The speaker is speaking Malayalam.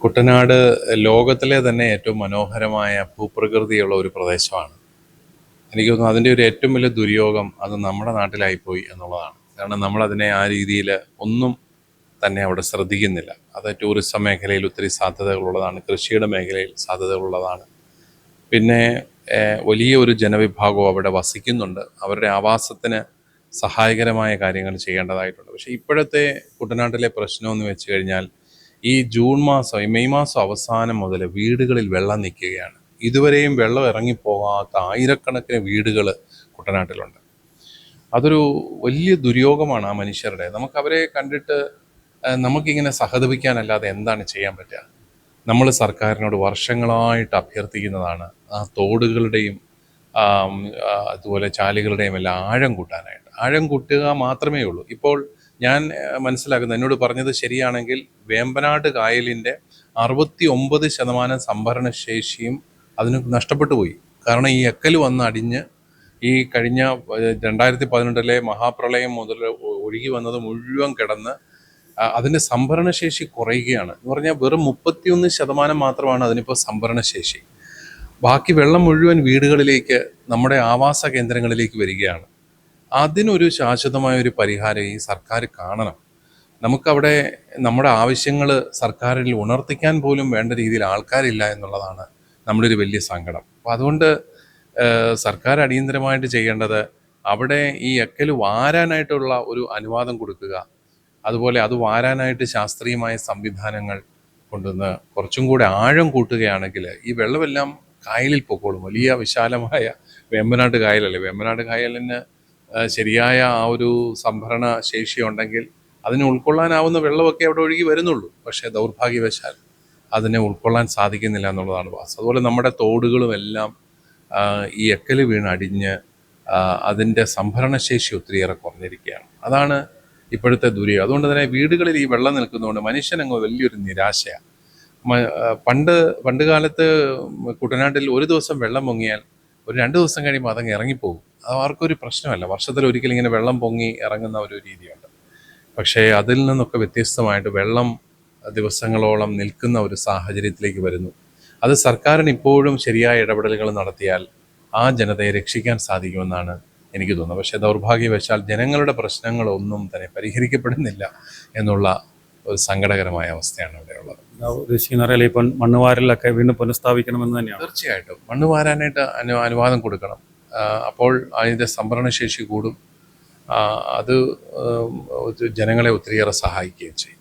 കുട്ടനാട് ലോകത്തിലെ തന്നെ ഏറ്റവും മനോഹരമായ ഭൂപ്രകൃതിയുള്ള ഒരു പ്രദേശമാണ്. എനിക്ക് തോന്നുന്നു അതിന്റെ ഒരു ഏറ്റവും വലിയ ദുര്യോഗം അത് നമ്മുടെ നാട്ടിലായിപ്പോയി എന്നുള്ളതാണ്. കാരണം നമ്മളതിനെ ആ രീതിയിൽ ഒന്നും തന്നെ അവിടെ ശ്രദ്ധിക്കുന്നില്ല. അത് ടൂറിസം മേഖലയിൽ ഒത്തിരി സാധ്യതകളുള്ളതാണ് കൃഷിയുടെ മേഖലയിൽ സാധ്യതകളുള്ളതാണ്. പിന്നെ വലിയ ഒരു ജനവിഭാഗവും അവിടെ വസിക്കുന്നുണ്ട്. അവരുടെ ആവാസത്തിന് സഹായകരമായ കാര്യങ്ങൾ ചെയ്യേണ്ടതായിട്ടുണ്ട്. പക്ഷേ ഇപ്പോഴത്തെ കുട്ടനാട്ടിലെ പ്രശ്നമെന്ന് വെച്ച് കഴിഞ്ഞാൽ ഈ ജൂൺ മാസം മെയ് മാസം അവസാനം മുതൽ വീടുകളിൽ വെള്ളം നിൽക്കുകയാണ്. ഇതുവരെയും വെള്ളം ഇറങ്ങിപ്പോകാത്ത ആയിരക്കണക്കിന് വീടുകൾ കുട്ടനാട്ടിലുണ്ട്. അതൊരു വലിയ ദുര്യോഗമാണ് ആ മനുഷ്യരുടെ. നമുക്ക് അവരെ കണ്ടിട്ട് നമുക്കിങ്ങനെ സഹതപിക്കാനല്ലാതെ എന്താണ് ചെയ്യാൻ പറ്റുക? നമ്മൾ സർക്കാരിനോട് വർഷങ്ങളായിട്ട് അഭ്യർത്ഥിക്കുന്നതാണ് ആ തോടുകളുടെയും അതുപോലെ ചാലുകളുടെയും എല്ലാം ആഴം കൂട്ടാനായിട്ട്. ആഴം കൂട്ടുക മാത്രമേ ഉള്ളൂ. ഇപ്പോൾ ഞാൻ മനസ്സിലാക്കുന്നത് എന്നോട് പറഞ്ഞത് ശരിയാണെങ്കിൽ വേമ്പനാട് കായലിന്റെ അറുപത്തി ഒമ്പത് ശതമാനം സംഭരണ ശേഷിയും അതിന് നഷ്ടപ്പെട്ടു പോയി. കാരണം ഈ എക്കൽ വന്ന് അടിഞ്ഞ് ഈ കഴിഞ്ഞ രണ്ടായിരത്തി പതിനെട്ടിലെ മഹാപ്രളയം മുതൽ ഒഴുകി വന്നത് മുഴുവൻ കിടന്ന് അതിന്റെ സംഭരണശേഷി കുറയുകയാണ്. എന്ന് പറഞ്ഞാൽ വെറും മുപ്പത്തിയൊന്ന് ശതമാനം മാത്രമാണ് അതിനിപ്പോൾ സംഭരണശേഷി. ബാക്കി വെള്ളം മുഴുവൻ വീടുകളിലേക്ക് നമ്മുടെ ആവാസ കേന്ദ്രങ്ങളിലേക്ക് വരികയാണ്. അതിനൊരു ശാശ്വതമായ ഒരു പരിഹാരം ഈ സർക്കാർ കാണണം. നമുക്കവിടെ നമ്മുടെ ആവശ്യങ്ങൾ സർക്കാരിൽ ഉണർത്തിക്കാൻ പോലും വേണ്ട രീതിയിൽ ആൾക്കാരില്ല എന്നുള്ളതാണ് നമ്മുടെ ഒരു വലിയ സങ്കടം. അപ്പോൾ അതുകൊണ്ട് സർക്കാർ അടിയന്തരമായിട്ട് ചെയ്യേണ്ടത് അവിടെ ഈ എക്കൽ വാരാനായിട്ടുള്ള ഒരു അനുവാദം കൊടുക്കുക. അതുപോലെ അത് വാരാനായിട്ട് ശാസ്ത്രീയമായ സംവിധാനങ്ങൾ കൊണ്ടുവന്ന് കുറച്ചും കൂടെ ആഴം കൂട്ടുകയാണെങ്കിൽ ഈ വെള്ളമെല്ലാം കായലിൽ പൊക്കോളും. വലിയ വിശാലമായ വേമ്പനാട് കായലല്ലേ? വേമ്പനാട് കായലിന് ശരിയായ ആ ഒരു സംഭരണ ശേഷി ഉണ്ടെങ്കിൽ അതിനെ ഉൾക്കൊള്ളാനാവുന്ന വെള്ളമൊക്കെ അവിടെ ഒഴുകി വരുന്നുള്ളൂ. പക്ഷേ ദൗർഭാഗ്യവശാൽ അതിനെ ഉൾക്കൊള്ളാൻ സാധിക്കുന്നില്ല എന്നുള്ളതാണ് വാസ്തവം അതുപോലെ നമ്മുടെ തോടുകളുമെല്ലാം ഈ എക്കൽ വീണ് അടിഞ്ഞ് അതിന്റെ സംഭരണശേഷി ഒത്തിരിയേറെ കുറഞ്ഞിരിക്കുകയാണ്. അതാണ് ഇപ്പോഴത്തെ ദുരിതം അതുകൊണ്ട് തന്നെ വീടുകളിൽ ഈ വെള്ളം നിൽക്കുന്നതുകൊണ്ട് മനുഷ്യനങ്ങ് വലിയൊരു നിരാശയാണ്. പണ്ട് പണ്ട് കാലത്ത് കുട്ടനാട്ടിൽ ഒരു ദിവസം വെള്ളം പൊങ്ങിയാൽ ഒരു രണ്ട് ദിവസം കഴിയുമ്പോൾ അതങ്ങ് ഇറങ്ങിപ്പോകും. ആർക്കൊരു പ്രശ്നമല്ല. വർഷത്തിൽ ഒരിക്കലും ഇങ്ങനെ വെള്ളം പൊങ്ങി ഇറങ്ങുന്ന ഒരു രീതിയുണ്ട്. പക്ഷേ അതിൽ നിന്നൊക്കെ വ്യത്യസ്തമായിട്ട് വെള്ളം ദിവസങ്ങളോളം നിൽക്കുന്ന ഒരു സാഹചര്യത്തിലേക്ക് വരുന്നു. അത് സർക്കാരിന് ഇപ്പോഴും ശരിയായ ഇടപെടലുകൾ നടത്തിയാൽ ആ ജനതയെ രക്ഷിക്കാൻ സാധിക്കുമെന്നാണ് എനിക്ക് തോന്നുന്നത്. പക്ഷേ ദൗർഭാഗ്യവശാൽ ജനങ്ങളുടെ പ്രശ്നങ്ങളൊന്നും തന്നെ പരിഹരിക്കപ്പെടുന്നില്ല എന്നുള്ള ഒരു സങ്കടകരമായ അവസ്ഥയാണ് ഇവിടെയുള്ളത് ഉദ്ദേശിക്കുന്ന അറിയാലോ ഇപ്പം മണ്ണുവാരലൊക്കെ വീണ്ടും പുനഃസ്ഥാപിക്കണമെന്ന് തന്നെയാണ്. തീർച്ചയായിട്ടും. മണ്ണുവാരാനായിട്ട് അനു അനുവാദം കൊടുക്കണം. അപ്പോൾ അതിന്റെ സംഭരണശേഷി കൂടും. അത് ജനങ്ങളെ ഒത്തിരിയേറെ സഹായിക്കുകയും ചെയ്യും.